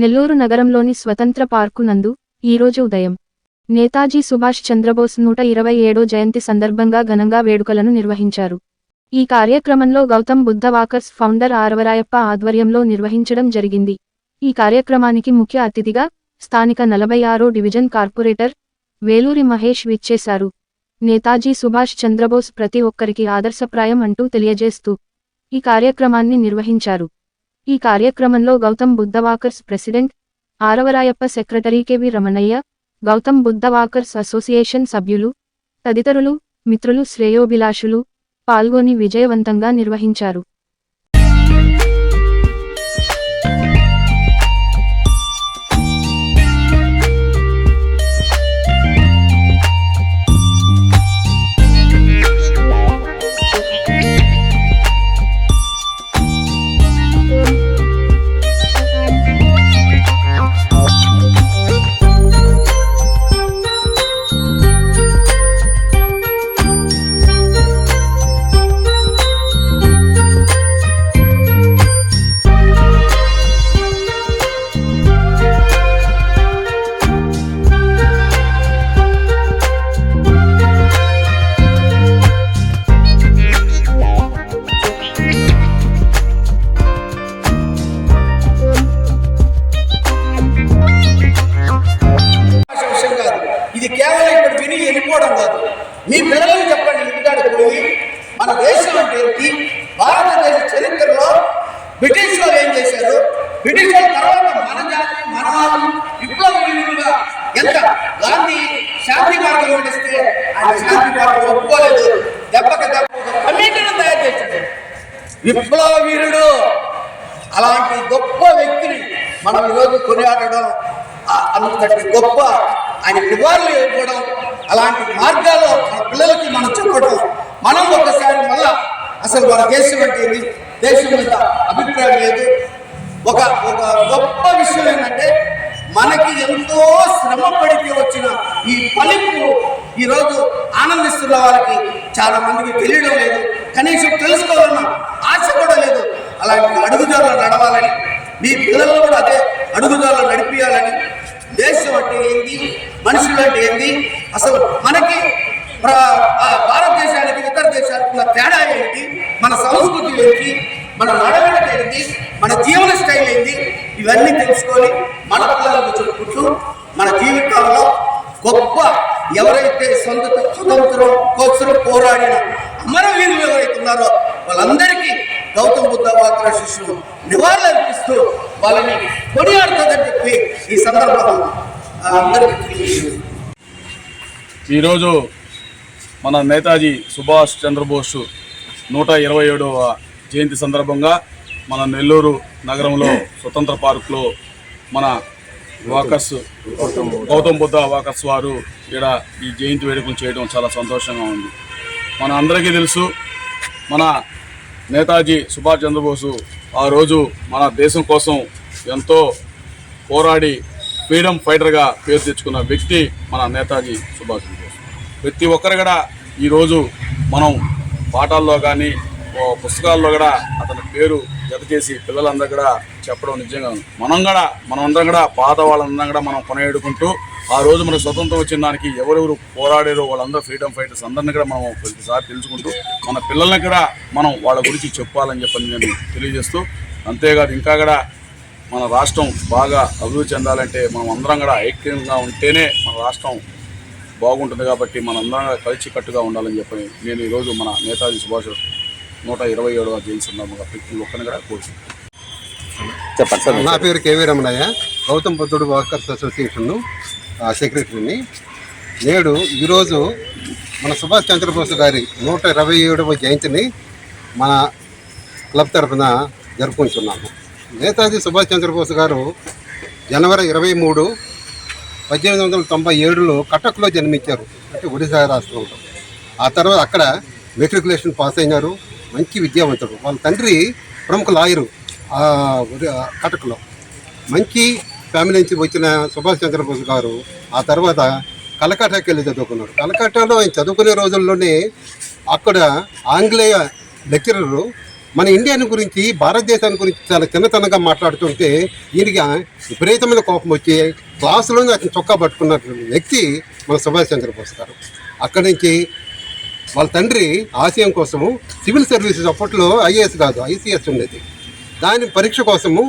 నెల్లూరు నగరంలోని స్వతంత్ర పార్కు నందు ఈరోజు ఉదయం నేతాజీ సుభాష్ చంద్రబోస్ నూట ఇరవై ఏడో జయంతి సందర్భంగా ఘనంగా వేడుకలను నిర్వహించారు. ఈ కార్యక్రమంలో గౌతమ్ బుద్ధ వాకర్స్ ఫౌండర్ ఆరవరాయప్ప ఆధ్వర్యంలో నిర్వహించడం జరిగింది. ఈ కార్యక్రమానికి ముఖ్య అతిథిగా స్థానిక నలభై ఆరో డివిజన్ కార్పొరేటర్ వేలూరి మహేష్ విచ్చేశారు. నేతాజీ సుభాష్ చంద్రబోస్ ప్రతి ఒక్కరికి ఆదర్శప్రాయం అంటూ తెలియజేస్తూ ఈ కార్యక్రమాన్ని నిర్వహించారు. ఈ కార్యక్రమంలో Gautam Buddha walkers president Aravarayappa secretary KV Ramanaiah Gautam Buddha walkers association సభ్యులు తదితరులు మిత్రులు శ్రేయోభిలాషులు పాల్గొని విజయవంతంగా నిర్వహించారు. విడిచిన తర్వాత మన జాతి మన వాళ్ళు ఎంత గాంధీ శాంతి మార్గం నడిస్తే ఆయన శాంతి మార్గం ఒప్పుకోలేదు. దెబ్బకి దెబ్బ ఒక తయారు చేశాడు. విప్లవ వీరుడు అలాంటి గొప్ప వ్యక్తిని మనం ఈరోజు కొనియాడడం అంతటి గొప్ప ఆయన నివాళులు ఇవ్వడం అలాంటి మార్గాల్లో మన పిల్లలకి మనం చెప్పడం మనం ఒకసారి మళ్ళా అసలు మన దేశం అంటే దేశం మీద అభిప్రాయం లేదు. ఒక ఒక గొప్ప విషయం ఏంటంటే మనకి ఎంతో శ్రమ పడితే వచ్చిన ఈ ఫలింపు ఈరోజు ఆనందిస్తున్న వాళ్ళకి చాలా మందికి తెలియడం లేదు. కనీసం తెలుసుకోవాలన్న ఆశ కూడా లేదు. అలాంటి అడుగుదారులు నడవాలని మీ పిల్లలను కూడా అదే అడుగుదారులు నడిపించాలని దేశం అంటే ఏంది? మనుషులు అంటే ఏంది? అసలు మనకి ఆ భారతదేశానికి ఇతర దేశాలకు తేడా ఏంటి? మన సంస్కృతి ఏంటి? మన నడవడిక ఏంటి? మన జీవన స్టైల్ ఏంటి? ఇవన్నీ తెలుసుకొని మన పిల్లలకు చెప్పుకుంటూ మన జీవితాల్లో గొప్ప ఎవరైతే సొంత స్వతంత్రం కోసం పోరాడిన అమరవీరులు ఎవరైతే ఉన్నారో వాళ్ళందరికీ గౌతమ బుద్ధ పాత్ర శిష్యులు నివాళులర్పిస్తూ వాళ్ళని కొనియాడుతుందని చెప్పి ఈ సందర్భంలో అందరికీ ఈరోజు మన నేతాజీ సుభాష్ చంద్రబోస్ నూట ఇరవై ఏడవ జయంతి సందర్భంగా మన నెల్లూరు నగరంలో స్వతంత్ర పార్కులో మన వాకర్స్ గౌతమ్ బుద్ధ వాకర్స్ వారు ఇక్కడ ఈ జయంతి వేడుకలు చేయడం చాలా సంతోషంగా ఉంది. మన అందరికీ తెలుసు మన నేతాజీ సుభాష్ చంద్రబోసు ఆ రోజు మన దేశం కోసం ఎంతో పోరాడి ఫ్రీడమ్ ఫైటర్గా పేరు తెచ్చుకున్న వ్యక్తి మన నేతాజీ సుభాష్ చంద్రబోస్. ప్రతి ఒక్కరు కూడా ఈరోజు మనం పాఠాల్లో కానీ పుస్తకాల్లో కూడా అతని పేరు జత చేసి పిల్లలందరూ కూడా చెప్పడం నిజంగా మనం కూడా మనం అందరం కూడా పాత వాళ్ళందరం కూడా మనం కొనేడుకుంటూ ఆ రోజు మనకు స్వతంత్రం వచ్చిన దానికి ఎవరెవరు పోరాడారో వాళ్ళందరూ ఫ్రీడమ్ ఫైటర్స్ అందరిని కూడా మనం ప్రతిసారి తెలుసుకుంటూ మన పిల్లల్ని కూడా మనం వాళ్ళ గురించి చెప్పాలని చెప్పని నేను తెలియజేస్తూ అంతేకాదు ఇంకా కూడా మన రాష్ట్రం బాగా అభివృద్ధి చెందాలంటే మనం అందరం కూడా ఐక్యంగా ఉంటేనే మన రాష్ట్రం బాగుంటుంది కాబట్టి మనందరం కూడా కలిసికట్టుగా ఉండాలని చెప్పని నేను ఈరోజు మన నేతాజీ సుభాష్ నూట ఇరవై ఏడవ సందర్భంగా ప్రతి ఒక్కరిని కూడా కోరుతున్నాను చెప్పండి సార్. నా పేరు కేవీ రమణయ్య. గౌతమ్ బుద్ధుడు వర్కర్స్ అసోసియేషన్ సెక్రటరీని. నేడు ఈరోజు మన సుభాష్ చంద్రబోస్ గారి నూట ఇరవై ఏడవ జయంతిని మన క్లబ్ తరఫున జరుపుకుంటున్నాము. నేతాజీ సుభాష్ చంద్రబోస్ గారు జనవరి ఇరవై మూడు పద్దెనిమిది వందల తొంభై ఏడులో కటక్లో జన్మించారు. అంటే ఒడిశా రాష్ట్రంలో. ఆ తర్వాత అక్కడ మెట్రికులేషన్ పాస్ అయినారు. మంచి విద్యావంతుడు. వాళ్ళ తండ్రి ప్రముఖ లాయరు కటకులో కటక్లో. మంచి ఫ్యామిలీ నుంచి వచ్చిన సుభాష్ చంద్రబోస్ గారు ఆ తర్వాత కలకటాకి వెళ్ళి చదువుకున్నారు. కలకట్టాలో ఆయన చదువుకునే రోజుల్లోనే అక్కడ ఆంగ్లేయ లెక్చరరు మన ఇండియాని గురించి భారతదేశాన్ని గురించి చాలా చిన్నతనంగా మాట్లాడుతుంటే ఈయనకి విపరీతమైన కోపం వచ్చి క్లాసులోనే అతను చొక్కా పట్టుకున్న వ్యక్తి మన సుభాష్ చంద్రబోస్ గారు. అక్కడి నుంచి వాళ్ళ తండ్రి ఆశయం కోసము సివిల్ సర్వీసెస్ అప్పట్లో ఐఏఎస్ కాదు ఐసీఎస్ ఉండేది. దాని పరీక్ష కోసము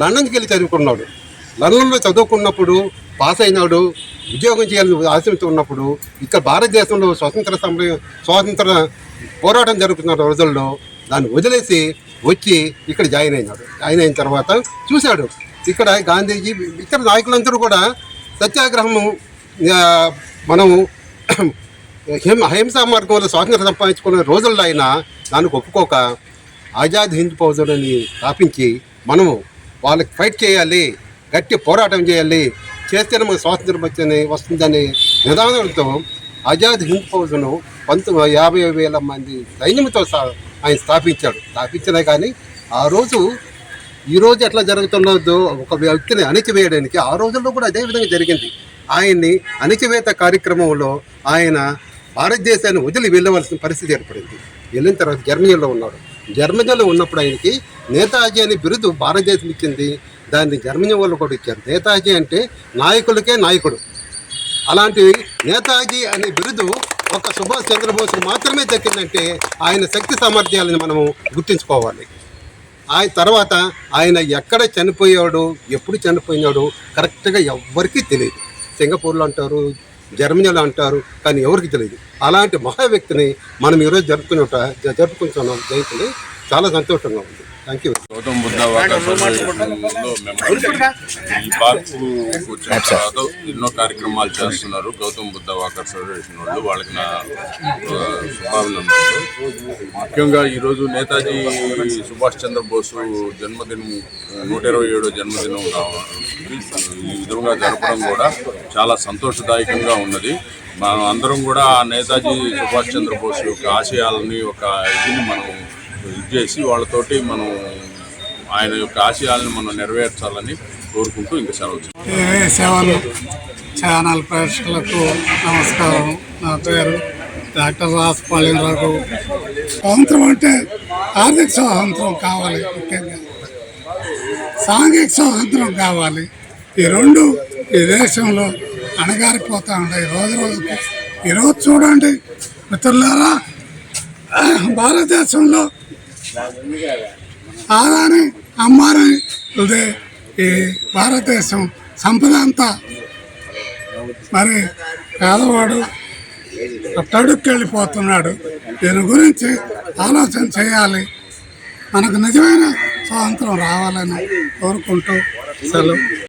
లండన్కి వెళ్ళి చదువుకున్నాడు. లండన్లో చదువుకున్నప్పుడు పాస్ అయినాడు ఉద్యోగం చేయాలని ఆశతో ఉన్నప్పుడు ఇక్కడ భారతదేశంలో స్వతంత్ర సమయం స్వాతంత్ర పోరాటం జరుగుతున్న రోజుల్లో దాన్ని వదిలేసి వచ్చి ఇక్కడ జాయిన్ అయినాడు. జాయిన్ అయిన తర్వాత చూశాడు. ఇక్కడ గాంధీజీ ఇతర నాయకులందరూ కూడా సత్యాగ్రహము మనము హిం అహింసా మార్గంలో స్వాతంత్రం సంపాదించుకునే రోజుల్లో అయినా దానికి ఒప్పుకోక ఆజాద్ హింద్ ఫౌజ్ అని స్థాపించి మనము వాళ్ళకి ఫైట్ చేయాలి గట్టి పోరాటం చేయాలి చేస్తేనే మనకు స్వాతంత్రం వచ్చింది వస్తుందని నిదానంతో ఆజాద్ హింద్ ఫౌజ్ను పంతొమ్మిది యాభై వేల మంది సైన్యంతో సా- ఆయన స్థాపించాడు. స్థాపించినా కానీ ఆ రోజు ఈ రోజు ఎట్లా జరుగుతున్నదో ఒక వ్యక్తిని అణిచివేయడానికి ఆ రోజుల్లో కూడా అదే విధంగా జరిగింది. ఆయన్ని అణిచివేత కార్యక్రమంలో ఆయన భారతదేశాన్ని వదిలి వెళ్ళవలసిన పరిస్థితి ఏర్పడింది. వెళ్ళిన తర్వాత జర్మనీలో ఉన్నాడు. జర్మనీలో ఉన్నప్పుడు ఆయనకి నేతాజీ అనే బిరుదు భారతదేశం ఇచ్చింది. దాన్ని జర్మనీ వాళ్ళు కూడా ఇచ్చారు. నేతాజీ అంటే నాయకులకే నాయకుడు. అలాంటి నేతాజీ అనే బిరుదు ఒక సుభాష్ చంద్రబోస్ మాత్రమే దక్కిందంటే ఆయన శక్తి సామర్థ్యాలను మనము గుర్తుంచుకోవాలి. ఆయన తర్వాత ఆయన ఎక్కడ చనిపోయాడు ఎప్పుడు చనిపోయినాడు కరెక్ట్గా ఎవ్వరికీ తెలియదు. సింగపూర్లో అంటారు జర్మనీలో అంటారు కానీ ఎవరికి తెలియదు. అలాంటి మహా వ్యక్తిని మనం ఈరోజు జరుపుకున్న జరుపుకుంటున్నాం జయంతిని చాలా సంతోషంగా ఉంది. గౌతమ్ బుద్ధ ఈ పార్కు వచ్చిన తర్వాత ఎన్నో కార్యక్రమాలు చేస్తున్నారు. గౌతమ్ బుద్ధ వాకర్ అసోసియేషన్ వాళ్ళు. వాళ్ళకి నా శుభాభినందనలు. ముఖ్యంగా ఈరోజు నేతాజీ సుభాష్ చంద్రబోసు జన్మదినం నూట ఇరవై ఏడో జన్మదినం ఈ విధంగా జరపడం కూడా చాలా సంతోషదాయకంగా ఉన్నది. మనం అందరం కూడా ఆ నేతాజీ సుభాష్ చంద్రబోస్ యొక్క ఆశయాలని ఒక ఇదిని మనం ఇది చేసి వాళ్ళతోటి మనం ఆయన యొక్క ఆశయాలను మనం నెరవేర్చాలని కోరుకుంటూ ఇంకా సెలవు సేవలు ఛానల్ ప్రేక్షకులకు నమస్కారం. నా పేరు డాక్టర్ రాసపాళెం రఘు స్వాతంత్రం అంటే ఆర్థిక స్వాతంత్రం కావాలి ముఖ్యంగా. సాంఘిక స్వాతంత్రం కావాలి. ఈ రెండు ఈ దేశంలో అణగారిపోతూ ఉంటాయి రోజు రోజుకి. ఈరోజు చూడండి మిత్రులారా భారతదేశంలో ఆదాని అమ్మారని ఇదే ఈ భారతదేశం సంపద అంతా. మరి పేదవాడు తడుక్కెళ్ళిపోతున్నాడు. దీని గురించి ఆలోచన చేయాలి. మనకు నిజమైన స్వాతంత్రం రావాలని కోరుకుంటూ సెలవు.